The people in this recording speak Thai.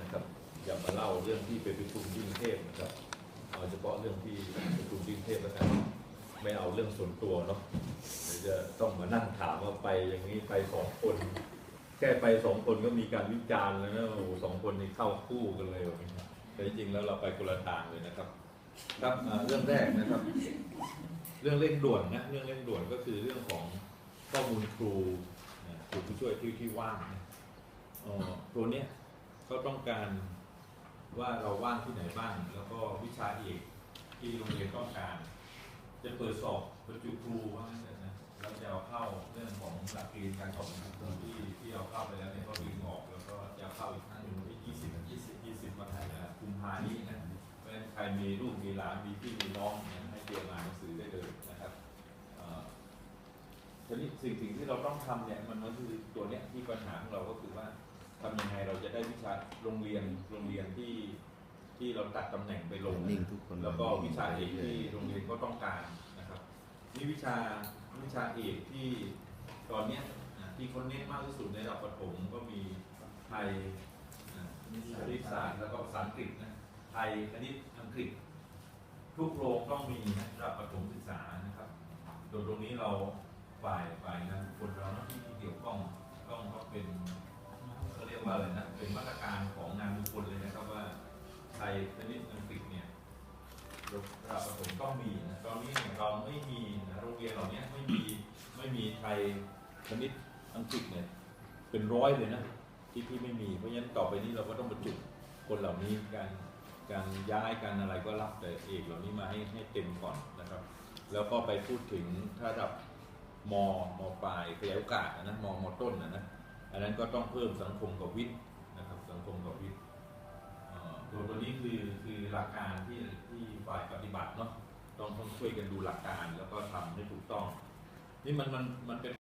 นะครับ อยากมาเล่าเรื่องที่ไปประชุมที่กรุงเทพนะครับเอาเฉพาะเรื่องที่ประชุมที่กรุงเทพแล้วกันไม่เอาเรื่องส่วนตัวเนาะเดี๋ยวจะต้องมานั่งถามว่าไปอย่างนี้ไปสองคน แค่ไปสองคนก็มีการวิจารณ์แล้วนะโอ้โหสองคนนี้เข้าคู่กันเลยแบบนี้แต่จริงๆแล้วเราไปคนละทางเลยนะครับ ครับอ่าเรื่องแรกนะครับ เรื่องเร่งด่วนนะเรื่องเร่งด่วนก็คือเรื่องของข้อมูลครูนะครูผู้ช่วยที่ที่ว่างนะเอ่อตัวเนี้ย ก็ต้องการว่าเราว่างที่ไหนบ้าง แล้วก็วิชาเอกที่โรงเรียนต้องการ จะเปิดสอบบรรจุครูว่างั้นเถอะนะเราจะเอาเข้าเรื่องของหลักเกณฑ์การสอบครูที่ที่เอาเข้าไปแล้วเนี่ยก็ดึงออกแล้วก็จะเอาเข้าอีกครั้งหนึ่งวันที่ยี่สิบยี่สิบยี่สิบวันไหนนะกุมภานี้นะเพราะฉะนั้นใครมีลูกมีหลานมีพี่มีน้องเนี่ยให้เตรียมอ่านหนังสือได้เลยนะครับอ่อทีนี้สิ่งสิ่งที่เราต้องทำเนี่ยมันก็คือตัวเนี้ยที่ปัญหาของเราก็คือว่าทำยังไง ได้วิชาโรงเรียนโรงเรียนที่ที่เราตัดตำแหน่งไปลงนิ่งทุกคนแล้วก็วิชาเอกที่โรงเรียนก็ต้องการนะครับนี่วิชาวิชาเอกที่ตอนเนี้ยอะที่คนเน้นมากที่สุดในระดับประถมก็มีไทยอะคณิตศาสตร์แล้วก็ภาษาอังกฤษนะไทยคณิตอังกฤษ ทุกโรงต้องมีนะระดับประถมศึกษานะครับโดยตรงนี้เราฝ่ายฝ่ายงานบุคคนเราหน้าที่ที่เกี่ยวข้องต้องก็เป็นเขาเรียก ว่าอะไรนะเป็นมาตรการของงานบุคคลเลยนะครับว่าไทยคณิตอังกฤษเนี่ยระดับประถมต้องมีนะตอนนี้เนี่ยเราไม่มีนะโรงเรียนเหล่านี้ไม่มีไม่มีไทยคณิตอังกฤษเนี่ยเป็นร้อยเลยนะที่ที่ไม่มีเพราะฉะนั้นต่อไปนี้เราก็ต้องบรรจุคนเหล่านี้การการย้ายการอะไรก็รับแต่เอกเหล่านี้มาให้ให้เต็มก่อนนะครับ แล้วก็ไปพูดถึงถ้าระดับมมปลายขยายโอกาสนะมมต้นนะนะ อันนั้นก็ต้องเพิ่มสังคมกับวิทย์นะครับสังคมกับวิทย์ตัวตัวนี้คือคือหลักการที่ที่ฝ่ายปฏิบัติเนาะต้องต้องช่วยกันดูหลักการแล้วก็ทำให้ถูกต้อง นี่มันมันมันเป็น